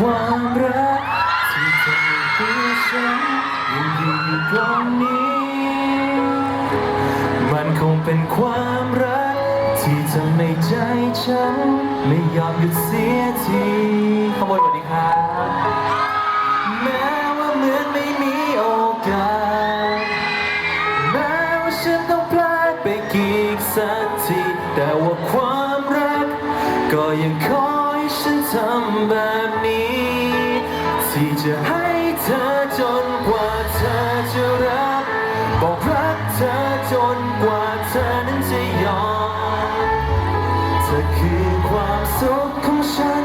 ความรักที่ทำให้ฉันยังอยู่ตรงนี้ มันคงเป็นความรัก ที่ทำให้ใจฉัน ไม่ยอมหยุดเสียทีขบวนสวัสดีครับแม้ว่าเหมือนไม่มีโอกาสแม้ว่าฉันต้องพลาดไปกี่สักทีแต่ว่าความรัก ก็ยังคอย ฉันทำแบบนี้ ที่จะให้เธอจนกว่าเธอจะรับบอกรักเธอจนกว่าเธอนั้นจะยอม เธอคือความสุขของฉัน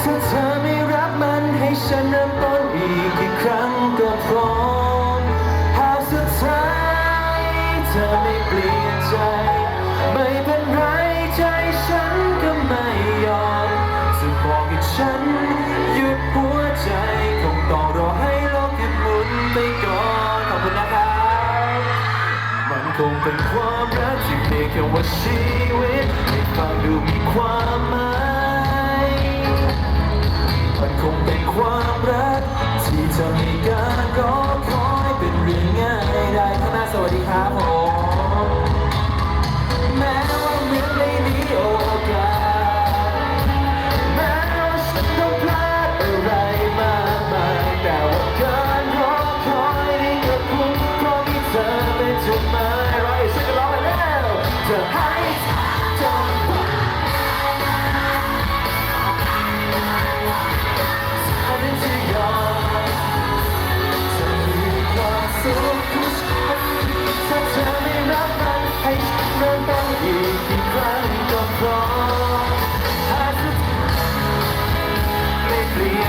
ถ้าเธอไม่รับมันให้ฉันเริ่มต้นอีกกี่ครั้งก็พร้อมหากสุดท้ายเธอ เป็นความรักที่เพียงแค่ว่าชีวิตให้ฟังดูมีความหมายมันคงเป็นความรักที่จะมีกา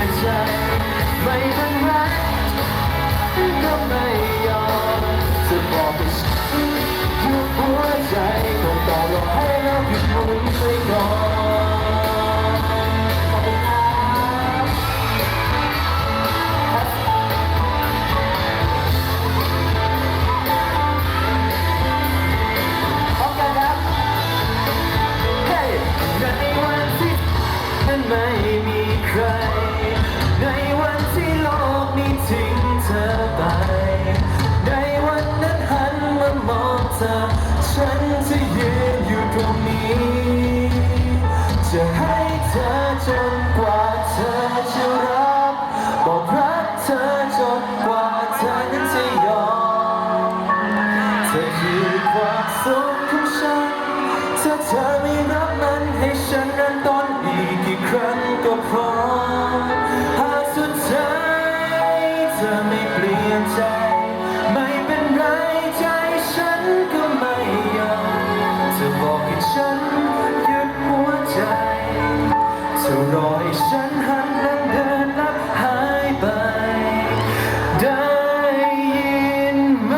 ไม่เปลี่ยนใจไม่เป็นไรก็ไม่ยอมจะบอกให้ฉันหยุดหัวใจคงต้องรอให้เราหยุดหมุนไปก่อนขอบคุณครับพร้อมกันครับเฮ้ยในวันที่มันไม่มีใคร วั เธอรอให้ฉันหันตั้งเดินลับหายไป ได้ยินไหม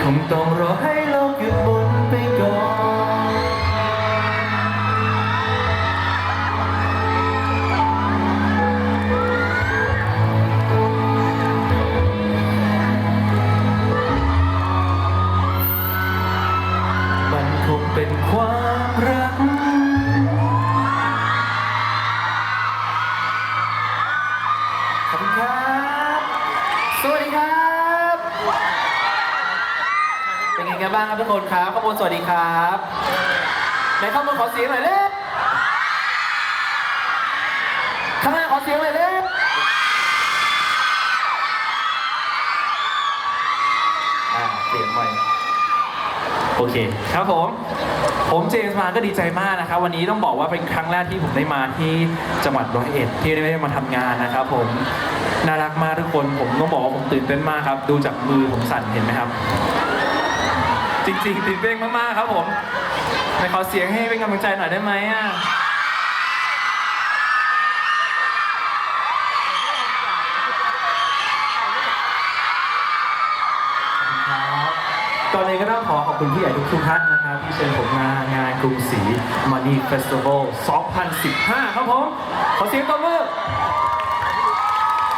คงต้องรอให้โลกหยุดหมุนไปก่อนมัน เป็นไงบ้างครับทุกคนครับข้างบนสวัสดีครับไหนข้างบนขอเสียงหน่อยเร็ข้างล่าขอเสียงหน่อยเร็วอ่าเสียงใหม่โอเคครับผมผมเจมส์มาก็ดีใจมากนะครับ วันนี้ต้องบอกว่าเป็นครั้งแรกที่ผมได้มาที่จังหวัดร้อยเอ็ดที่ได้มาทำงานนะครับ ผมน่ารักมากทุกคนผมต้องบอกว่าผมตื่นเต้นมากครับ ดูจากมือผมสั่นเห็นไหมครับ จริงๆตื่นเต้นมากๆครับผมไหนขอเสียงให้เป็นกำลังใจหน่อยได้ไหมอะตอนนี้ก็ต้องขอขอบคุณผู้ใหญ่ทุกทุกท่านนะครับ ที่เชิญผมมางานกรุงศรีมานีเฟสติวัล 2015 ครับผม ขอเสียงตบมือ